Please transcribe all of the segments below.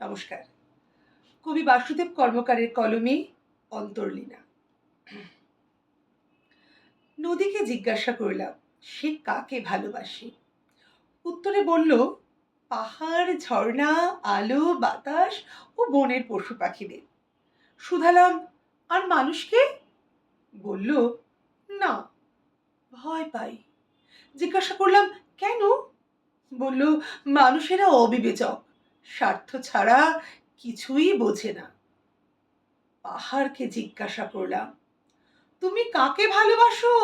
নমস্কার। কবি বাসুদেব কর্মকারের কলমে অন্তর্লীনা। নদীকে জিজ্ঞাসা করলাম, সে কাকে ভালোবাসে? উত্তরে বলল, পাহাড়, ঝর্ণা, আলো, বাতাস ও বনের পশু পাখিদের। শুধালাম আর মানুষকে? বলল, না, ভয় পাই। জিজ্ঞাসা করলাম, কেন? বলল, মানুষেরা অবিবেচক। স্বার্থ ছাড়া কিছুই বোঝে না। পাহাড়কে জিজ্ঞাসা করলাম, তুমি কাকে ভালোবাসো?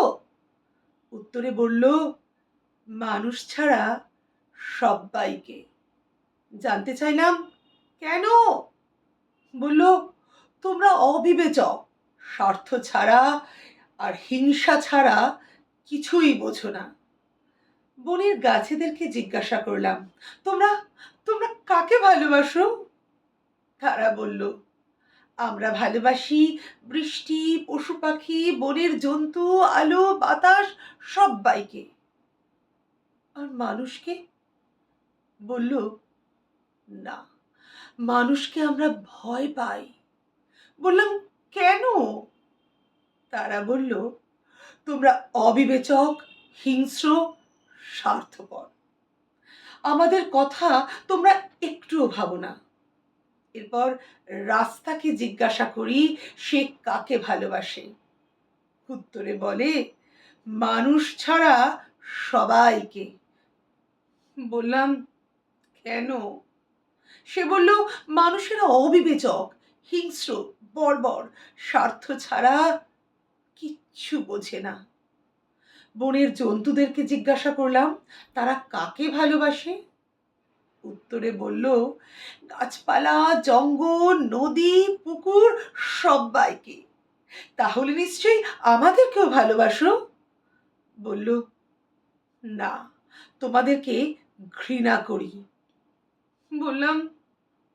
উত্তরে বলল, মানুষ ছাড়া সবাইকে জানতে চাইলাম, কেন? বলল, তোমরা অবিবেচক, স্বার্থ ছাড়া আর হিংসা ছাড়া কিছুই বোঝো না। বনের গাছেদেরকে জিজ্ঞাসা করলাম, তোমরা তোমরা কাকে ভালোবাসো? তারা বলল, আমরা ভালোবাসি বৃষ্টি, পশু পাখি, বনের জন্তু, আলো, বাতাস, সব্বাইকে। আর মানুষকে? বলল, না, মানুষকে আমরা ভয় পাই। বললাম, কেন? তারা বলল, তোমরা অবিবেচক, হিংস্র, স্বার্থপর। আমাদের কথা তোমরা একটুও ভাবো না। এরপর রাস্তাকে জিজ্ঞাসা করি, সে কাকে ভালোবাসে? উত্তরে বলে, মানুষ ছাড়া সবাইকে। বললাম, কেন? সে বলল, মানুষেরা অবিবেচক, হিংস্র, বর্বর, স্বার্থ ছাড়া কিচ্ছু বোঝে না। বনের জন্তুদেরকে জিজ্ঞাসা করলাম, তারা কাকে ভালোবাসে? উত্তরে বলল, গাছপালা, জঙ্গল, নদী, পুকুর সবাইকে তাহলে নিশ্চয়ই আমাদেরকেও ভালোবাসো? বলল, না, তোমাদেরকে ঘৃণা করি। বললাম,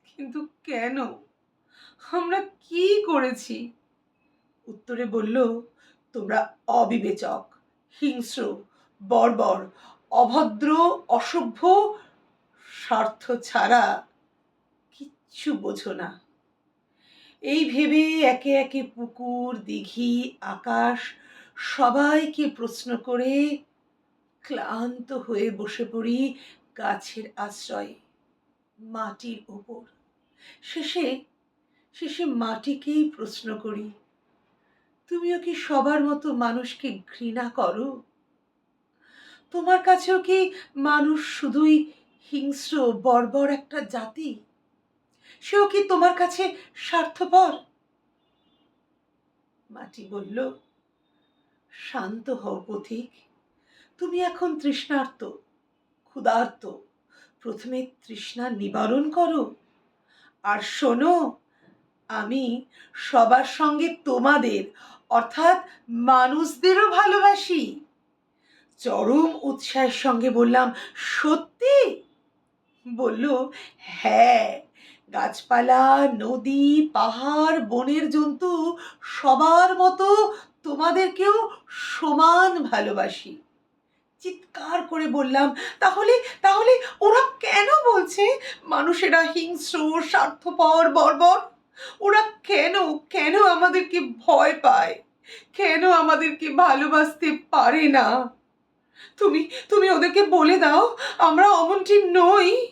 কিন্তু কেন? আমরা কি করেছি? উত্তরে বলল, তোমরা অবিবেচক। হিংস্র, বর্বর, অভদ্র, অসভ্য, স্বার্থ ছাড়া কিচ্ছু বোঝো না। এই ভেবে একে একে পুকুর, দিঘি, আকাশ সবাইকে প্রশ্ন করে ক্লান্ত হয়ে বসে পড়ি গাছের আশ্রয়ে মাটির ওপর। শেষে শেষে মাটিকেই প্রশ্ন করি তুমিও কি সবার মতো মানুষকে ঘৃণা করো? তোমার কাছেও কি মানুষ শুধুই হিংস্র, বর্বর একটা জাতি? সেও কি তোমার কাছে স্বার্থপর? মাটি বলল, শান্ত হও পথিক। তুমি এখন তৃষ্ণার্ত, ক্ষুধার্ত। প্রথমে তৃষ্ণা নিবারণ করো। আর শোনো আমি সবার সঙ্গে তোমাদের, অর্থাৎ মানুষদেরও ভালোবাসি। চরম উৎসাহের সঙ্গে বললাম, সত্যি? বলল হ্যাঁ গাছপালা, নদী, পাহাড়, বনের জন্তু, সবার মতো তোমাদেরকেও সমান ভালোবাসি। চিৎকার করে বললাম, তাহলে তাহলে ওরা কেন বলছে? মানুষেরা হিংস্র, স্বার্থপর, বর্বর। ওরা কেন কেন আমাদেরকে ভয় পায়? কেন আমাদেরকে ভালোবাসতে পারে না? তুমি তুমি ওদেরকে বলে দাও, আমরা অমনটি নই।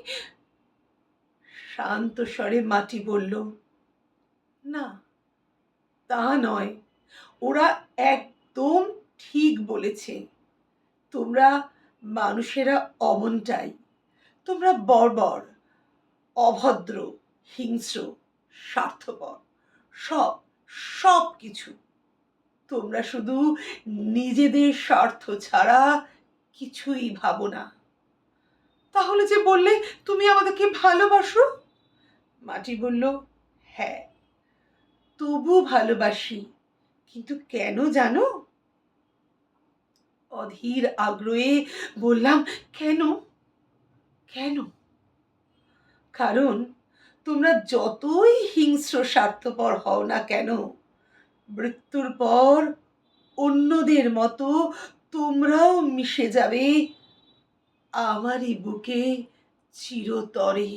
শান্ত স্বরে মাটি বলল, না, তা নয়। ওরা একদম ঠিক বলেছে। তোমরা মানুষেরা অমনটাই। তোমরা বর্বর, অভদ্র, হিংস্র স্বার্থপর। সব সব কিছু। তোমরা শুধু নিজেদের স্বার্থ ছাড়া কিছুই ভাবো না। তাহলে যে বললে, তুমি আমাদেরকে ভালোবাসো? মাটি বলল হ্যাঁ তবু ভালোবাসি। কিন্তু কেন জানো? অধীর আগ্রহে বললাম, কেন? কেন? কারণ তোমরা যতই হিংস্র স্বার্থপর হও না কেন, মৃত্যুর পর অন্যদের মতো তোমরাও মিশে যাবে আমারই বুকে চিরতরে।